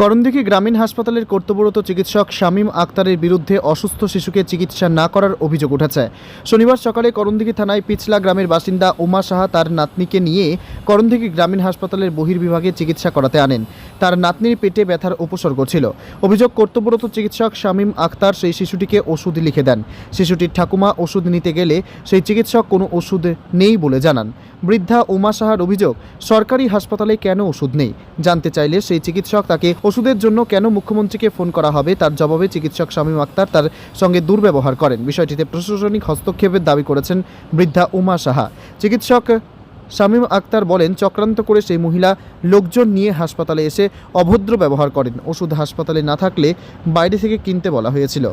করণদিঘি গ্রামীণ হাসপাতালের কর্তব্যরত চিকিৎসক শামীম আক্তারের বিরুদ্ধে অসুস্থ শিশুকে চিকিৎসা না করার অভিযোগ উঠেছে। শনিবার সকালে করণদিঘি থানায় পিছলা গ্রামের বাসিন্দা উমা সাহা তার নাতনিকে নিয়ে করণদিঘি গ্রামীণ হাসপাতালের বহির্বিভাগে চিকিৎসা করাতে আনেন। তার নাতনির পেটে ব্যথার উপসর্গ ছিল। অভিযোগ, কর্তব্যরত চিকিৎসক শামীম আক্তার সেই শিশুটিকে ওষুধ লিখে দেন। শিশুটির ঠাকুমা ওষুধ নিতে গেলে সেই চিকিৎসক কোনো ওষুধ নেই বলে জানান। বৃদ্ধা উমা সাহার অভিযোগ, সরকারি হাসপাতালে কেন ওষুধ নেই? জানতে চাইলে সেই চিকিৎসক তাকে ওষুধের জন্য কেন মুখ্যমন্ত্রীকে ফোন করা হবে? তার জবাবে চিকিৎসক শামীম আক্তার তার সঙ্গে দুর্ব্যবহার করেন। বিষয়টিতে প্রশাসনিক হস্তক্ষেপের দাবি করেছেন বৃদ্ধা উমা সাহা। চিকিৎসক শামীম আক্তার বলেন চক্রান্ত করে সেই মহিলা লোকজন নিয়ে হাসপাতালে এসে অভদ্র ব্যবহার করেন। ওষুধ হাসপাতালে না থাকলে বাইরে থেকে কিনতে বলা হয়েছিল।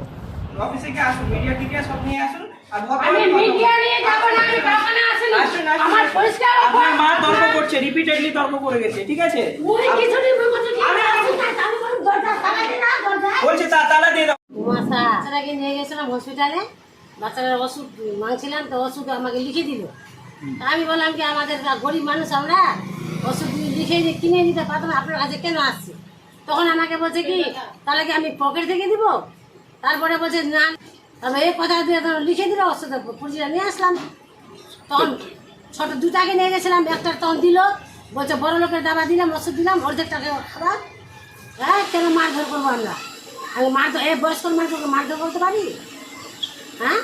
অফিসে কি আসুন? মিডিয়া টিডিয়া সব নিয়ে আসুন আর আমি মিডিয়া নিয়ে যাব না আমি দোকানে আসুন। আসুন আমার পরিষ্কার আপনার মা তর্ক করছে রিপিটেডলি তর্ক করে গেছে ঠিক আছে? মুই কিছু দিন বলছি আমি আমি বলি দরজা তালা দে না দরজা বলছে তা তালা দিয়ে দাও। মাসা বাচ্চাটাকে নিয়ে গেছিলাম হসপিটালে বাচ্চাটার ওষুধ মাংছিলাম তো ওষুধ আমাকে লিখে দিল। আমি বললাম কি, আমাদের গরিব মানুষ আমরা ওষুধ লিখে কিনে নিতে পারতাম আপনার কাছে কেন আসছি? তখন আমাকে বলছে কি, তাহলে কি আমি পকেট থেকে দিব? তারপরে বলছে, না। তবে এই কথা দিয়ে লিখে দিল ওষুধ পুলিশরা নিয়ে আসলাম। তখন ছোট দুটাকে নিয়ে গেছিলাম, একটা তখন দিল, বলছে, বড় লোকের দাবা দিলাম, ওষুধ দিলাম, অর্ধেক টাকা খাবার। হ্যাঁ কেন মারধর করব আমরা? আমি মারধর এই বয়স্ক মানুষকে মারধর করতে পারি? হ্যাঁ?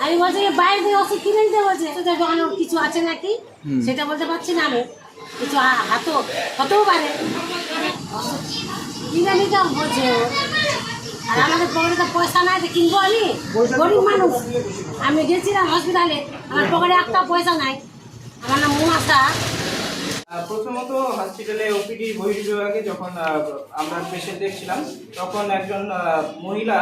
আমি বলছি যে বাইরে থেকে ওষুধ কিনে নিতে বলছে। ওষুধের দোকানে কিছু আছে নাকি? সেটা বলতে পারছি না আমি। কিছু হা- হাতও হতেও পারে। কিনে নিতে বলছে আর আমাদের পকেটে তো পয়সা নাই তো কিনবো আমি। গরিব মানুষ। আমি গেছিলাম হসপিটালে আমার পকেটে একটা পয়সা নাই। আমার নাম আহ, প্রথমত হসপিটালে ওপিডি বহির্বিভাগে যখন আমরা পেশেন্ট দেখছিলাম, তখন একজন মহিলা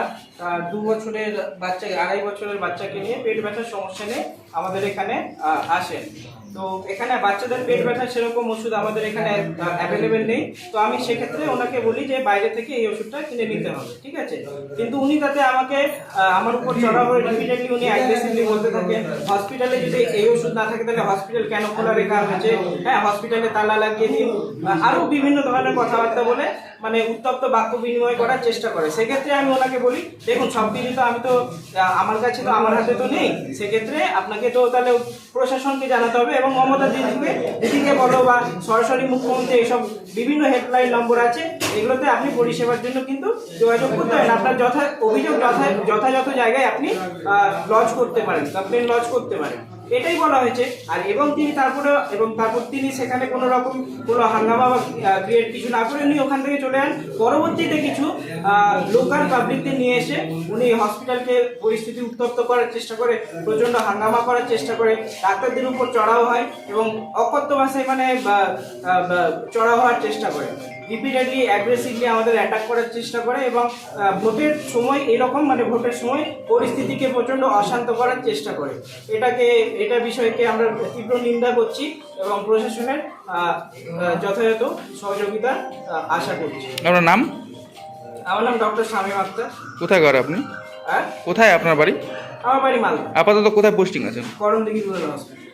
দু বছরের বাচ্চা, আড়াই বছরের বাচ্চাকে নিয়ে পেট ব্যথার সমস্যা নিয়ে আমাদের এখানে আসেন। তো এখানে বাচ্চাদের পেট ব্যথার সেরকম ওষুধ আমাদের এখানে অ্যাভেলেবেল নেই। তো আমি সেক্ষেত্রে ওনাকে বলি যে বাইরে থেকে এই ওষুধটা কিনে নিতে হবে ঠিক আছে? কিন্তু উনি তাতে আমাকে আমার উপর চড়া হয়ে রিপিটেডলি উনি অ্যাগ্রেসিভলি বলতে থাকেন হসপিটালে যদি এই ওষুধ না থাকে তাহলে হসপিটাল কেন খোলা রেখা হয়েছে? হ্যাঁ হসপিটালে তালা লাগিয়ে দিন। আহ, আরও বিভিন্ন ধরনের কথাবার্তা বলে মানে উত্তপ্ত বাক্য বিনিময় করার চেষ্টা করে। সেক্ষেত্রে আমি ওনাকে বলি, দেখুন সব কিছু তো আমি তো আমার কাছে তো আমার হাতে তো নেই। সেক্ষেত্রে আপনাকে তো তাহলে প্রশাসনকে জানাতে হবে এবং মমতা দিদিকে দিদিকে বলো বা সরাসরি মুখ্যমন্ত্রী এসব বিভিন্ন হেল্পলাইন নম্বর আছে, এগুলোতে আপনি পরিষেবার জন্য কিন্তু যোগাযোগ করতে পারেন। আপনার যথা, অভিযোগ যথা, যথাযথ জায়গায় আপনি লজ করতে পারেন কমপ্লেন লজ করতে পারেন। এটাই বলা হয়েছে। আর এবং তিনি তারপরে, এবং তারপর তিনি সেখানে কোনো রকম কোনো হাঙ্গামা বা ক্রিয়েট কিছু না করে উনি ওখান থেকে চলে যান। পরবর্তীতে কিছু লোকাল পাবলিকদের নিয়ে এসে উনি হসপিটালকে পরিস্থিতি উত্তপ্ত করার চেষ্টা করে, প্রচণ্ড হাঙ্গামা করার চেষ্টা করে। ডাক্তারদের উপর চড়াও হয় এবং অকথ্য ভাষায় মানে চড়াও হওয়ার চেষ্টা করে। রিপিটেডলি অ্যাগ্রেসিভলি আমাদের অ্যাটাক করার চেষ্টা করে এবং ভোটের সময় এরকম মানে ভোটের সময় পরিস্থিতিকে প্রচণ্ড অশান্ত করার চেষ্টা করে। এটাকে এটা বিষয়কে আমরা তীব্র নিন্দা করছি এবং প্রশাসনের যথাযথ সহযোগিতা আশা করছি। আপনার নাম? আমার নাম ডক্টর শামীম আক্তার। কোথায় ঘর আপনি? হ্যাঁ? কোথায় আপনার বাড়ি? আমার বাড়ি মালদা। আপাতত কোথায় পোস্টিং আছেন করণ দিঘি রুরাল হসপিটাল।